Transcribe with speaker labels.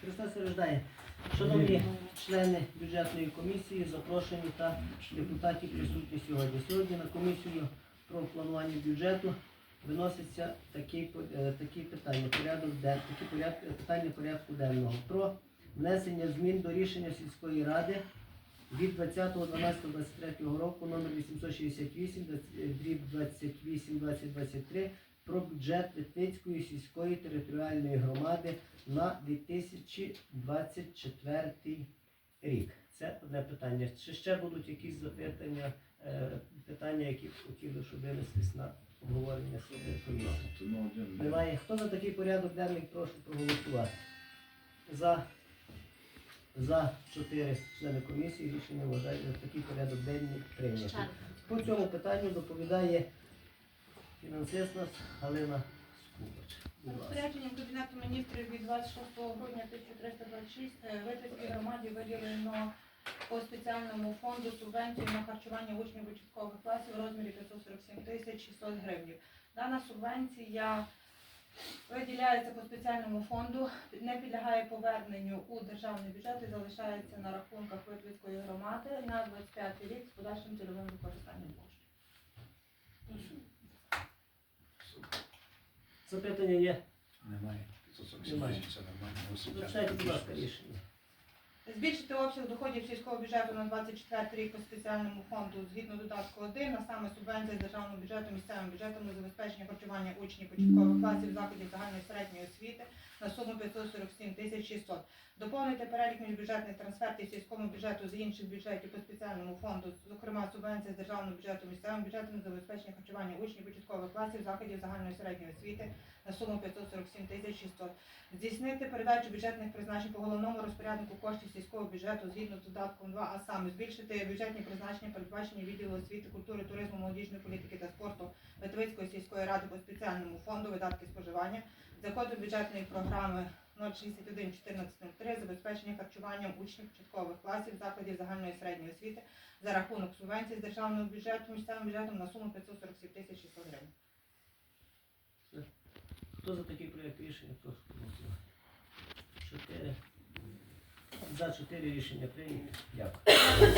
Speaker 1: Христос рождає. Шановні члени бюджетної комісії, запрошені та депутатів присутні сьогодні. Сьогодні на комісію про планування бюджету виносяться такі, е, такі питання, порядок такі порядки, питання порядку денного про внесення змін до рішення сільської ради від 20.12.23 року номер 868 дріб 28 2023 про бюджет Литвицької сільської територіальної громади на 2024 рік. Це одне питання. Чи ще будуть якісь запитання, е, питання, які хотіли, щоб винестись на обговорення комісії? Немає. Хто за такий порядок денний, прошу проголосувати. За, за 4 члени комісії рішення вважаю, такий порядок денний прийнято. По цьому питанню доповідає фінансист нас Галина Скубач.
Speaker 2: Розпорядженням Кабінету міністрів від 26 грудня 1326 е, Витівській громаді виділено по спеціальному фонду субвенцію на харчування учнів початкових класів у розмірі 547 тисяч 600 гривень. Дана субвенція виділяється по спеціальному фонду, не підлягає поверненню у державний бюджет і залишається на рахунках Витвицької громади на 25 рік з подальшим цільовим використанням коштів.
Speaker 1: Запитання є?
Speaker 3: Немає.
Speaker 1: Немає.
Speaker 3: Це нормально.
Speaker 1: Зачитайте, будь ласка, рішення.
Speaker 2: Збільшити обсяг доходів сільського бюджету на 24 рік по спеціальному фонду згідно додатку 1, а саме субвенція з державного бюджету місцевим бюджетом на забезпечення харчування учнів початкових класів закладів загальної середньої освіти на суму 547 тисяч 600. Доповнити перелік міжбюджетних трансфертів сільському бюджету з інших бюджетів по спеціальному фонду, зокрема субвенція з державного бюджету місцевим бюджетом на забезпечення харчування учнів початкових класів закладів загальної середньої освіти на суму 547 тисяч 600. Здійснити передачу бюджетних призначень по головному розпоряднику коштів сільського бюджету згідно з додатком 2, а саме збільшити бюджетні призначення, передбачені відділу освіти, культури, туризму, молодіжної політики та спорту Ветвицької сільської ради по спеціальному фонду видатки споживання за кодом бюджетної програми 061 1403 забезпечення харчуванням учнів початкових класів закладів загальної середньої освіти за рахунок субвенцій з державного бюджету місцевим бюджетом на суму 547 тисяч 600 гривень.
Speaker 1: Хто за такий проєкт рішення, прошу. За чотири рішення прийнято. Дякую.